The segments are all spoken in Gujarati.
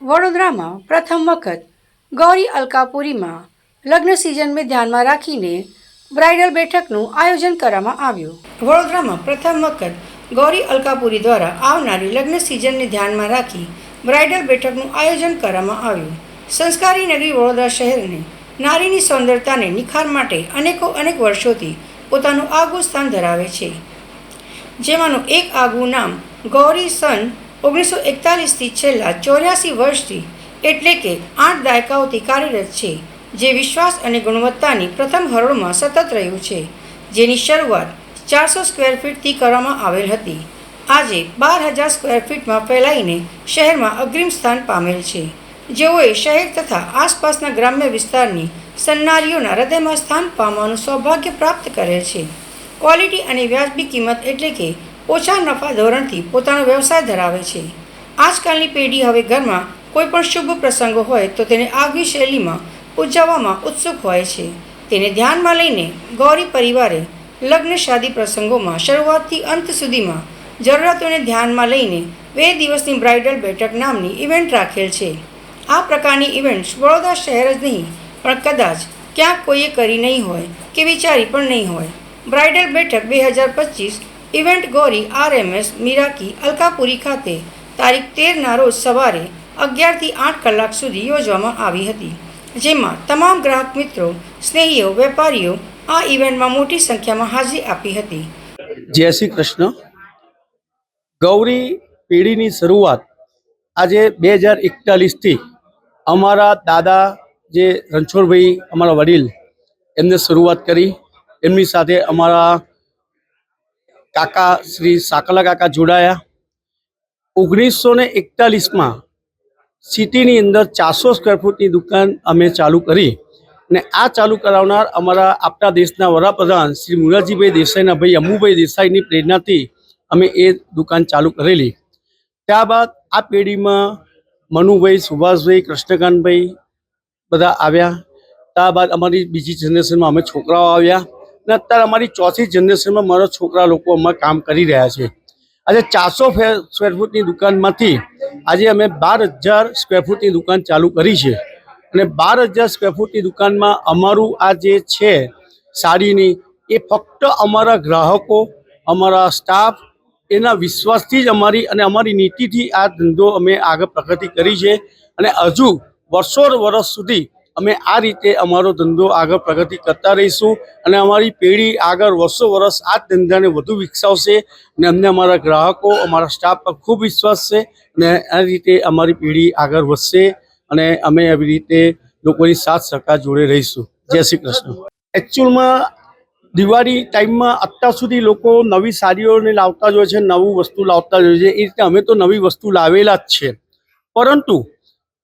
વડોદરામાં પ્રથમ વખત ગૌરી અલકાપુરીમાં લગ્ન સિઝનને ધ્યાનમાં રાખીને બ્રાઇડલ બેઠકનું આયોજન કરવામાં આવ્યું. વડોદરામાં પ્રથમ વખત ગૌરી અલકાપુરી દ્વારા આવનારી લગ્ન સિઝનને ધ્યાનમાં રાખી બ્રાઇડલ બેઠકનું આયોજન કરવામાં આવ્યું. સંસ્કારી નગરી વડોદરા શહેરને નારીની સૌંદર્યતાને નિખાર માટે અનેકો અનેક વર્ષોથી પોતાનું આગવું સ્થાન ધરાવે છે. જેમાંનું એક આગવું નામ ગૌરી સન ઓગણીસો એકતાલીસથી છેલ્લા ચોર્યાસી વર્ષથી એટલે કે આઠ દાયકાઓથી કાર્યરત છે, જે વિશ્વાસ અને ગુણવત્તાની પ્રથમ હરોળમાં સતત રહ્યું છે, જેની શરૂઆત ચારસો સ્ક્વેર ફીટથી કરવામાં આવેલ હતી. આજે બાર હજાર સ્ક્વેર ફીટમાં ફેલાઈને શહેરમાં અગ્રિમ સ્થાન પામેલ છે. જેઓએ શહેર તથા આસપાસના ગ્રામ્ય વિસ્તારની સન્નારીઓના હૃદયમાં સ્થાન પામવાનું સૌભાગ્ય પ્રાપ્ત કરેલ છે. ક્વોલિટી અને વ્યાજબી કિંમત એટલે કે ઓછા નફા ધોરણથી પોતાનો વ્યવસાય ધરાવે છે. આજકાલની પેઢી હવે ઘરમાં કોઈ પણ શુભ પ્રસંગો હોય તો તેને આગવી શૈલીમાં ઉજવવામાં ઉત્સુક હોય છે. તેને ધ્યાનમાં લઈને ગૌરી પરિવારે લગ્ન શાદી પ્રસંગોમાં શરૂઆતથી અંત સુધીમાં જરૂરિયાતોને ધ્યાનમાં લઈને બે દિવસની બ્રાઇડલ બેઠક નામની ઇવેન્ટ રાખેલ છે. આ પ્રકારની ઇવેન્ટ્સ વડોદરા શહેર જ નહીં, પણ કદાચ ક્યાંક કોઈએ કરી નહીં હોય કે વિચારી પણ નહીં હોય. બ્રાઇડલ બેઠક બે હજાર પચીસ event Gauri RMS Miraki Alkapuri ખાતે તારીખ તેરના રોજ સવારે અગિયારથી આઠ કલાક સુધી યોજવામાં આવી હતી. જેમાં તમામ ગ્રાહક મિત્રો, સ્નેહીઓ, વેપારીઓ આ ઇવેન્ટમાં મોટી સંખ્યામાં હાજરી આપી હતી. જય શ્રી કૃષ્ણ. ગૌરી પેઢીની શરૂઆત આજે બે હજાર એકતાલીસથી અમારા દાદા જે રણછોડભાઈ, અમારા વડીલ, એમને શરૂઆત કરી. એમની સાથે અમારા કાકા શ્રી સાકલા કાકા જોડાયા. ઓગણીસો ને એકતાલીસમાં સિટીની અંદર ચારસો સ્ક્વેર ફૂટની દુકાન અમે ચાલુ કરી અને આ ચાલુ કરાવનાર અમારા આપણા દેશના વડાપ્રધાન શ્રી મુરારજીભાઈ દેસાઈના ભાઈ, અમુભાઈ દેસાઈની પ્રેરણાથી અમે એ દુકાન ચાલુ કરેલી. ત્યારબાદ આ પેઢીમાં મનુભાઈ, સુભાષભાઈ, કૃષ્ણકાંતભાઈ બધા આવ્યા. ત્યારબાદ અમારી બીજી જનરેશનમાં અમે છોકરાઓ આવ્યા. અને અત્યારે અમારી ચોથી જનરેશનમાં મારા છોકરા લોકો અમારે કામ કરી રહ્યા છે. આજે ચારસો સ્ક્વેર ફૂટની દુકાનમાંથી આજે અમે બાર હજાર સ્ક્વેર ફૂટની દુકાન ચાલુ કરી છે. અને બાર હજાર સ્ક્વેર ફૂટની દુકાનમાં અમારું આ જે છે સાડીની, એ ફક્ત અમારા ગ્રાહકો, અમારા સ્ટાફ એના વિશ્વાસથી જ અમારી અને અમારી નીતિથી આ ધંધો અમે આગળ પ્રગતિ કરી છે. અને હજુ વર્ષો વર્ષ સુધી અમે આ રીતે અમારો ધંધો આગળ પ્રગતિ કરતા રહીશું અને અમારી પેઢી આગળ વર્ષો વર્ષ આ ધંધાને વધુ વિકસાવશે અને અમને અમારા ગ્રાહકો, અમારા સ્ટાફ પર ખૂબ વિશ્વાસ છે અને આ રીતે અમારી પેઢી આગળ વધશે અને અમે આવી રીતે લોકોની સાથ સરકાર જોડે રહીશું. જય શ્રી કૃષ્ણ. એકચ્યુઅલમાં દિવાળી ટાઈમમાં અત્યાર સુધી લોકો નવી સાડીઓને લાવતા જ હોય છે, નવું વસ્તુ લાવતા જ હોય છે. એ રીતે અમે તો નવી વસ્તુ લાવેલા જ છે. પરંતુ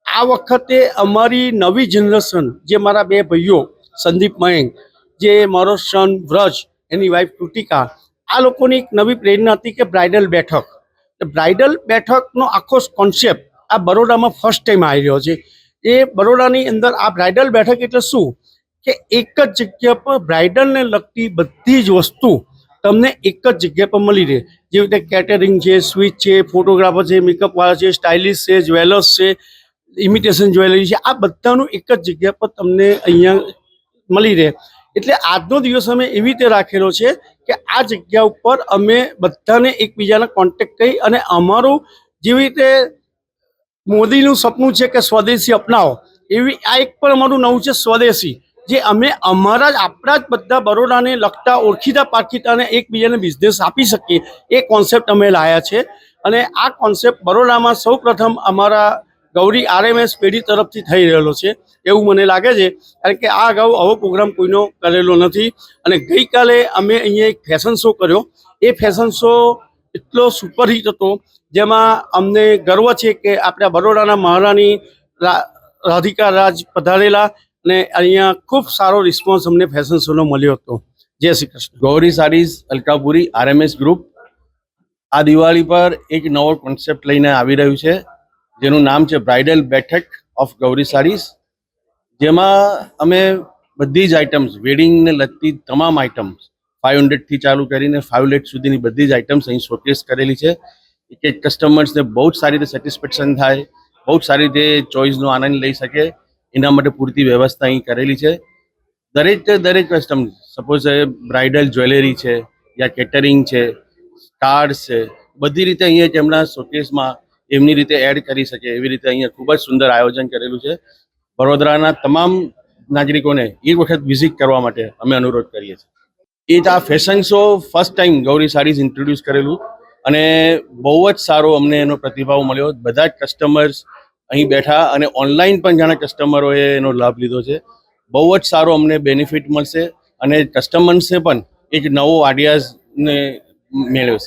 આ વખતે અમારી નવી જનરેશન, જે મારા બે ભાઈઓ, સંદીપ મયંક, જે મારો સન વ્રજ, એની વાઈફ કૃતિકા, આ લોકોની એક નવી પ્રેરણા હતી કે બ્રાઇડલ બેઠક. બ્રાઇડલ બેઠકનો આખો કોન્સેપ્ટ આ બરોડામાં ફર્સ્ટ ટાઈમ આવી રહ્યો છે. એ બરોડાની અંદર આ બ્રાઇડલ બેઠક એટલે શું? કે એક જ જગ્યા પર બ્રાઇડલને લગતી બધી જ વસ્તુ તમને એક જ જગ્યા પર મળી રહે. જેવી રીતે કેટરિંગ છે સ્વીચ છે ફોટોગ્રાફર છે મેકઅપવાળા છે સ્ટાઇલિશ છે જ્વેલર્સ છે ઇમિટેશન જ્વેલરી છે. આ બધાનું એક જ જગ્યા પર તમને અહીંયા મળી રહે. એટલે આજનો દિવસ અમે એવી રીતે રાખેલો છે કે આ જગ્યા ઉપર અમે બધાને એકબીજાના કોન્ટેક કરી અને અમારું જેવી રીતે મોદીનું સપનું છે કે સ્વદેશી અપનાવો, એવી આ એક પણ અમારું નવું છે સ્વદેશી, જે અમે અમારા જ, આપણા જ બધા બરોડાને લગતા, ઓળખીતા, પારખીતાને એકબીજાને બિઝનેસ આપી શકીએ. એ કોન્સેપ્ટ અમે લાયા છે. અને આ કોન્સેપ્ટ બરોડામાં સૌ પ્રથમ અમારા ગૌરી આરએમએસ પેઢી તરફથી થઈ રહેલો છે. એવું મને લાગે છે, કારણ કે આ અગાઉ આવો પ્રોગ્રામ કોઈનો કરેલો નથી. અને ગઈકાલે અમે અહીંયા એક ફેશન શો કર્યો. એ ફેશન શો એટલો સુપરહિટ હતો, જેમાં અમને ગર્વ છે કે આપણા બરોડાના મહારાણી રાધિકા રાજ પધારેલા અને અહીંયા ખૂબ સારો રિસ્પોન્સ અમને ફેશન શોનો મળ્યો હતો. જય શ્રી કૃષ્ણ. ગૌરી સાડીઝ અલકાપુરી આરએમએસ ગ્રુપ આ દિવાળી પર એક નવો કોન્સેપ્ટ લઈને આવી રહ્યું છે. જેનું નામ છે બ્રાઇડલ બેઠક ઓફ ગૌરી સાડીઝ જેમાં અમે બધી જ આઇટમ્સ વેડિંગને લગતી તમામ આઇટમ્સ ફાઇવ હંડ્રેડથી ચાલુ કરીને ફાઇવ લેટ સુધીની બધી જ આઇટમ્સ અહીં શોકેસ કરેલી છે. એક એક કસ્ટમર્સને બહુ જ સારી રીતે સેટિસ્ફેક્શન થાય, બહુ જ સારી રીતે ચોઈસનો આનંદ લઈ શકે. એના માટે પૂરતી વ્યવસ્થા અહીં કરેલી છે. દરેક દરેક કસ્ટમ સપોઝ બ્રાઇડલ જ્વેલરી છે, યા કેટરિંગ છે કાર્ડ્સ છે, બધી રીતે અહીંયા તેમના શોકેસમાં એમની રીતે એડ કરી શકે એવી રીતે અહીંયા ખૂબ જ સુંદર આયોજન કરેલું છે. વડોદરાના તમામ નાગરિકોને એક વખત વિઝિટ કરવા માટે અમે અનુરોધ કરીએ છીએ. એ આ fashion show first time Gauri saris introduce કરેલું અને બહુ જ સારો અમને એનો પ્રતિભાવ મળ્યો. બધા જ કસ્ટમર્સ અહીં બેઠા અને ઓનલાઈન પણ ઘણા કસ્ટમરોએ એનો લાભ લીધો છે. બહુ જ સારો અમને બેનિફિટ મળશે અને કસ્ટમર્સને પણ એક નવો આઈડિયાઝને મેળવશે